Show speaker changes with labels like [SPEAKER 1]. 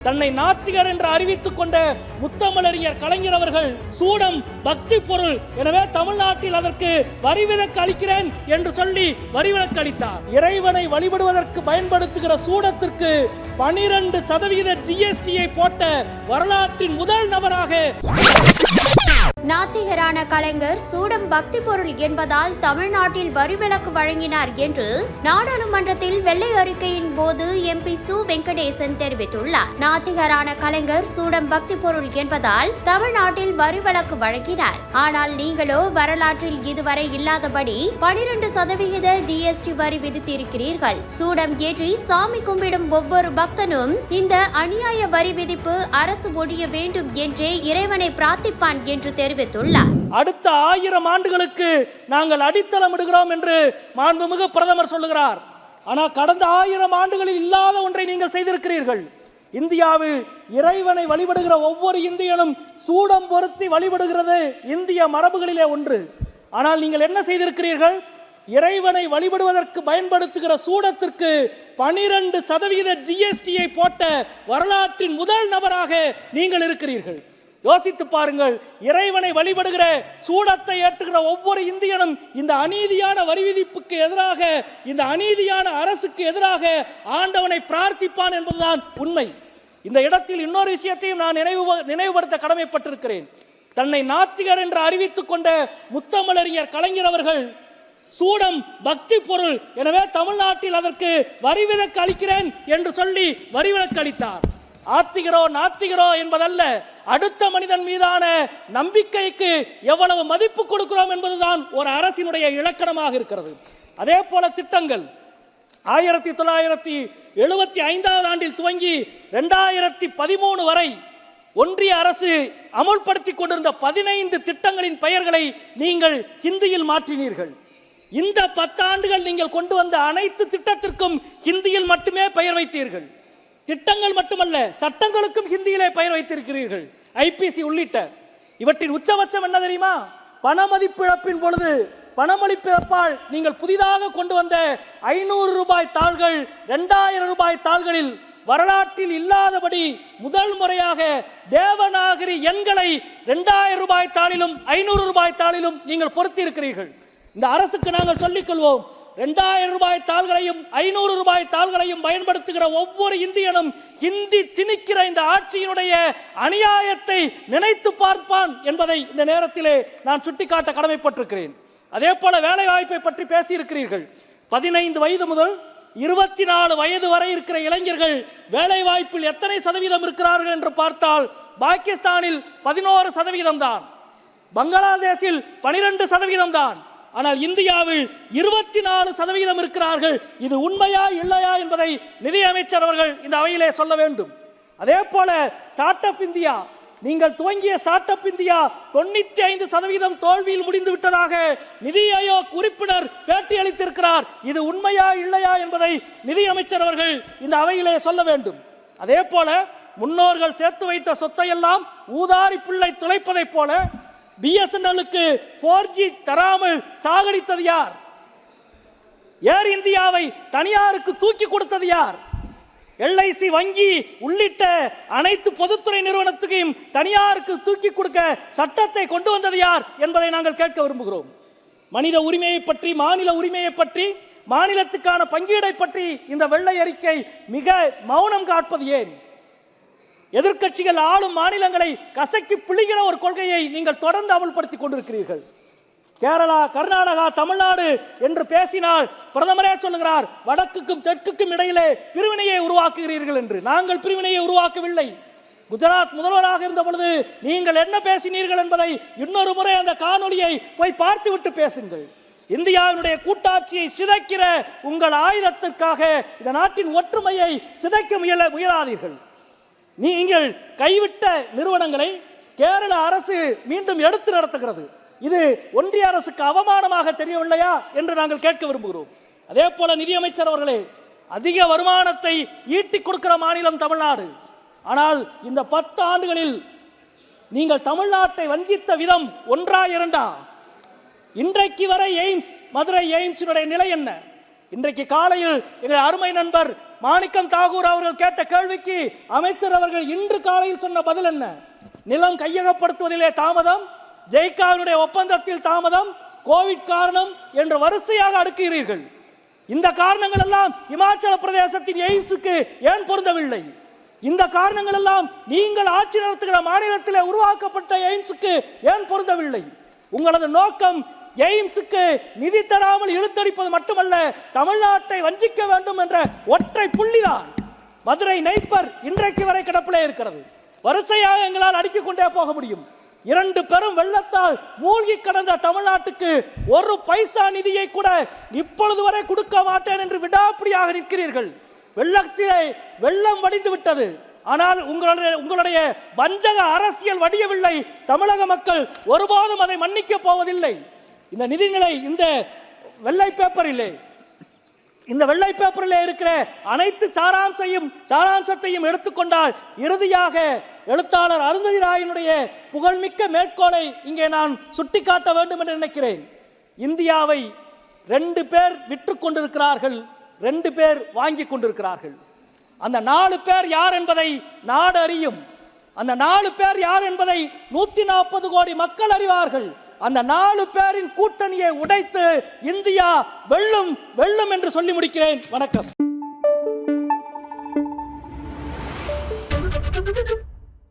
[SPEAKER 1] தன்னை நாத்திகர் என்று அறிவித்துக் கொண்ட முத்தமிழறிஞர் கலைஞர் அவர்கள் சூடம் பக்தி பொருள். எனவே தமிழ்நாட்டில் அதற்கு வரிவிலக்கு அளிக்கிறேன் என்று சொல்லி வரிவிலக்கு அளித்தார். இறைவனை வழிபடுவதற்கு பயன்படுத்துகிற சூடத்திற்கு பனிரெண்டு சதவிகித ஜிஎஸ்டியை போட்ட வரலாற்றின் முதல் நபராக
[SPEAKER 2] நாத்திகரான கலைஞர் சூடம் பக்தி பொருள் என்பதால் தமிழ்நாட்டில் வரிவிலக்கு வழங்கினார் என்று நாடாளுமன்றத்தில் வெள்ளை அறிக்கையின் போது எம்பி சு வெங்கடேசன் தெரிவித்துள்ளார். நாத்திகரான கலைஞர் சூடம் பக்தி பொருள் என்பதால் தமிழ்நாட்டில் வரிவிலக்கு வழங்கினார். ஆனால் நீங்களோ வரலாற்றில் இதுவரை இல்லாதபடி பனிரெண்டு சதவிகித ஜிஎஸ்டி வரி விதித்திருக்கிறீர்கள். சூடம் ஏற்றி சாமி கும்பிடும் ஒவ்வொரு பக்தனும் இந்த அநியாய வரி விதிப்பு அரசு ஒழிய வேண்டும் என்றே இறைவனை பிரார்த்திப்பான் என்று தெரிவித்துள்ளார்.
[SPEAKER 1] அடுத்த ஆயிரம் ஆண்டுகளுக்கு நாங்கள் அடித்தளம் இடுகிறோம் என்று மாண்புமிகு பிரதமர் சொல்லுகிறார். ஆனால் கடந்த ஆயிரம் ஆண்டுகளில் இல்லாத ஒன்றை நீங்கள் செய்திருக்கிறீர்கள். இந்தியாவில் இறைவனை வழிபடுகிற ஒவ்வொரு இந்தியனும் சூடம் பொருத்தி வழிபடுகிறது இந்திய மரபுகளிலே ஒன்று. ஆனால் நீங்கள் என்ன செய்திருக்கிறீர்கள்? இறைவனை வழிபடுவதற்கு பயன்படுத்துகிற சூடத்திற்கு பனிரெண்டு சதவீத ஜிஎஸ்டியை போட்ட வரலாற்றின் முதல் நபராக நீங்கள் இருக்கிறீர்கள். யோசித்து பாருங்கள் இறைவனை வழிபடுகிற சூடத்தை ஏற்றுகிற ஒவ்வொரு இந்தியனும் இந்த அநீதியான வரி விதிப்புக்கு எதிராக இந்த அநீதியான அரசுக்கு எதிராக ஆண்டவனை பிரார்த்திப்பான் என்பதுதான் உண்மை. இந்த இடத்தில் இன்னொரு விஷயத்தையும் நான் நினைவு நினைவுபடுத்த கடமைப்பட்டிருக்கிறேன். தன்னை நாத்திகர் என்று அறிவித்துக் கொண்ட முத்தமிழறிஞர் கலைஞர் அவர்கள் சூடம் பக்தி பொருள் எனவே தமிழ்நாட்டில் அதற்கு வரிவிலக்கு அளிக்கிறேன் என்று சொல்லி வரிவிலக்கு அளித்தார். ஆத்திகரோ நாத்திகரோ என்பதல்ல. அடுத்த மனிதன் மீதான நம்பிக்கைக்கு எவ்வளவு மதிப்பு கொடுக்கிறோம் என்பதுதான் ஒரு அரசினுடைய இலக்கணமாக இருக்கிறது. அதே போல திட்டங்கள். ஆயிரத்தி தொள்ளாயிரத்தி எழுபத்தி ஐந்தாவது ஆண்டில் துவங்கி ரெண்டாயிரத்தி பதிமூணு வரை ஒன்றிய அரசு அமுல்படுத்தி கொண்டிருந்த பதினைந்து திட்டங்களின் பெயர்களை நீங்கள் ஹிந்தியில் மாற்றினீர்கள். இந்த பத்தாண்டுகள் நீங்கள் கொண்டு வந்த அனைத்து திட்டத்திற்கும் ஹிந்தியில் மட்டுமே பெயர் வைத்தீர்கள். திட்டங்கள் மட்டுமல்ல சட்டங்களுக்கும் ஹிந்தியிலே பெயர் வைத்திருக்கிறீர்கள். ஐபிசி உள்ளிட்ட இவற்றின் உச்சபட்சம் என்ன தெரியுமா? பணமதிப்பிழப்பின் பொழுது பணமளிப்பிழப்பால் நீங்கள் புதிதாக கொண்டு வந்த ஐநூறு ரூபாய் தாள்கள் ரெண்டாயிரம் ரூபாய் தாள்களில் வரலாற்றில் இல்லாதபடி முதல் முறையாக தேவநாகரி எண்களை ரெண்டாயிரம் ரூபாய் தாளிலும் ஐநூறு ரூபாய் தாளிலும் நீங்கள் பொருத்தி இருக்கிறீர்கள் இந்த அரசுக்கு நாங்கள் சொல்லிக் கொள்வோம் ரெண்டாயிரம் ரூபாய் தாள்களையும் ஐநூறு ரூபாய் தாள்களையும் பயன்படுத்துகிற ஒவ்வொரு இந்தியனும் ஹிந்தி திணிக்கிற இந்த ஆட்சியினுடைய அநியாயத்தை நினைத்து பார்ப்பான் என்பதை இந்த நேரத்திலே நான் சுட்டிக்காட்ட கடமைப்பட்டிருக்கிறேன். அதே போல வேலை வாய்ப்பை பற்றி பேசியிருக்கிறீர்கள். பதினைந்து வயது முதல் இருபத்தி நாலு வயது வரை இருக்கிற இளைஞர்கள் வேலை வாய்ப்பில் எத்தனை சதவீதம் இருக்கிறார்கள் என்று பார்த்தால் பாகிஸ்தானில் பதினோரு சதவீதம் தான் பங்களாதேஷில் பனிரெண்டு சதவீதம் தான் ஆனால் இந்தியாவில் இருபத்தி நாலு சதவீதம் இருக்கிறார்கள். இது உண்மையா இல்லையா என்பதை நிதியமைச்சர் அவர்கள் இந்த அவையிலே சொல்ல வேண்டும். அதே போல ஸ்டார்ட் அப் இந்தியா நீங்கள் துவங்கிய ஸ்டார்ட் அப் இந்தியா தொண்ணூத்தி ஐந்து சதவீதம் தோல்வியில் முடிந்து விட்டதாக நிதி ஆயோக் உறுப்பினர் பேட்டி அளித்திருக்கிறார். இது உண்மையா இல்லையா என்பதை நிதியமைச்சர் அவர்கள் இந்த அவையிலே சொல்ல வேண்டும். அதே போல முன்னோர்கள் சேர்த்து வைத்த சொத்தையெல்லாம் ஊதாரி பிள்ளை துளைப்பதைப் போல பிஎஸ்என்எல்லுக்கு ஃபோர் ஜி தராமல் சாகடித்தது யார்? ஏர் இந்தியாவை தனியாருக்கு தூக்கி கொடுத்தது யார்? எல்ஐசி வங்கி உள்ளிட்ட அனைத்து பொதுத்துறை நிறுவனத்துக்கும் தனியாருக்கு தூக்கி கொடுக்க சட்டத்தை கொண்டு வந்தது யார் என்பதை நாங்கள் கேட்க விரும்புகிறோம். மனித உரிமையை பற்றி மாநில உரிமையை பற்றி மாநிலத்துக்கான பங்கீடை பற்றி இந்த வெள்ளை அறிக்கை மிக மௌனம் காட்பது ஏன்? எதிர்க்கட்சிகள் ஆளும் மாநிலங்களை கசக்கி பிழிகிற ஒரு கொள்கையை நீங்கள் தொடர்ந்து அமல்படுத்தி கொண்டிருக்கிறீர்கள். கேரளா கர்நாடகா தமிழ்நாடு என்று பேசினால் பிரதமரே சொல்லுகிறார் வடக்குக்கும் தெற்குக்கும் இடையிலே பிரிவினையை உருவாக்குகிறீர்கள் என்று. நாங்கள் பிரிவினையை உருவாக்கவில்லை. குஜராத் முதல்வராக இருந்த பொழுது நீங்கள் என்ன பேசினீர்கள் என்பதை இன்னொரு முறை அந்த காணொலியை போய் பார்த்துவிட்டு பேசுங்கள். இந்தியாவினுடைய கூட்டாட்சியை சிதைக்கிற உங்கள் ஆயுதத்திற்காக இந்த நாட்டின் ஒற்றுமையை சிதைக்க முயல முயலாதீர்கள். நீங்கள் கைவிட்ட நிறுவனங்களை கேரள அரசு மீண்டும் எடுத்து நடத்துகிறது. இது ஒன்றிய அரசுக்கு அவமானமாக தெரியவில்லையா என்று நாங்கள் கேட்க விரும்புகிறோம். அதே போல நிதியமைச்சர் அவர்களே அதிக வருமானத்தை ஈட்டிக் கொடுக்கிற மாநிலம் தமிழ்நாடு. ஆனால் இந்த பத்து ஆண்டுகளில் நீங்கள் தமிழ்நாட்டை வஞ்சித்த விதம் ஒன்றா இரண்டா? இன்றைக்கு வரை எய்ம்ஸ் மதுரை எய்ம்ஸினுடைய நிலை என்ன? இன்றைக்கு காலையில் எங்கள் அருமை நண்பர் மாணிக்கம் தாகூர் அவர்கள் கேட்ட கேள்விக்கு அமைச்சர் அவர்கள் இன்று காலையில் சொன்ன பதில் என்ன? நிலம் கையகப்படுத்துவதிலே தாமதம் ஜெய்காவினுடைய ஒப்பந்தத்தில் தாமதம் கோவிட் காரணம் என்று வரிசையாக அடுக்குகிறீர்கள் இந்த காரணங்கள் எல்லாம் இமாச்சல பிரதேசத்தின் எய்ம்ஸுக்கு ஏன் பொருந்தவில்லை? இந்த காரணங்கள் எல்லாம் நீங்கள் ஆட்சி நடத்துகிற மாநிலத்தில் உருவாக்கப்பட்ட எய்ம்ஸுக்கு ஏன் பொருந்தவில்லை? உங்களது நோக்கம் எய்ம்ஸுக்கு நிதி தராமல் இழுத்தடிப்பது மட்டுமல்ல தமிழ்நாட்டை வஞ்சிக்க வேண்டும் என்ற ஒற்றை புள்ளிதான் மதுரை நெய்ப்பர் இன்றைக்கு வரை கிடப்பிலே இருக்கிறது. வரிசையாக எங்களால் அடுக்கிக் கொண்டே போக முடியும். இரண்டு பெரும் வெள்ளத்தால் மூழ்கி கடந்த தமிழ்நாட்டுக்கு ஒரு பைசா நிதியை கூட இப்பொழுது வரை கொடுக்க மாட்டேன் என்று விடாப்பிடியாக நிற்கிறீர்கள். வெள்ளத்திலே வெள்ளம் வடிந்து விட்டது. ஆனால் உங்களுடைய உங்களுடைய வஞ்சக அரசியல் வடியவில்லை. தமிழக மக்கள் ஒருபோதும் அதை மன்னிக்க போவதில்லை. இந்த நிதிநிலை இந்த வெள்ளை பேப்பரிலே இந்த வெள்ளை பேப்பரில் இருக்கிற அனைத்து சாராம்சையும் சாராம்சத்தையும் எடுத்துக்கொண்டால் இறுதியாக எழுத்தாளர் அருந்ததி ராயனுடைய புகழ்மிக்க மேற்கோளை இங்கே நான் சுட்டிக்காட்ட வேண்டும் என்று நினைக்கிறேன். இந்தியாவை ரெண்டு பேர் விற்று கொண்டிருக்கிறார்கள் ரெண்டு பேர் வாங்கி கொண்டிருக்கிறார்கள். அந்த நாலு பேர் யார் என்பதை நாடு அறியும் அந்த நாலு பேர் யார் என்பதை நூற்றி நாற்பது கோடி மக்கள் அறிவார்கள். அந்த நாலு பேரின் கூட்டணியை உடைத்து இந்தியா வெல்லும் வெல்லும் என்று சொல்லி முடிக்கிறேன். வணக்கம்.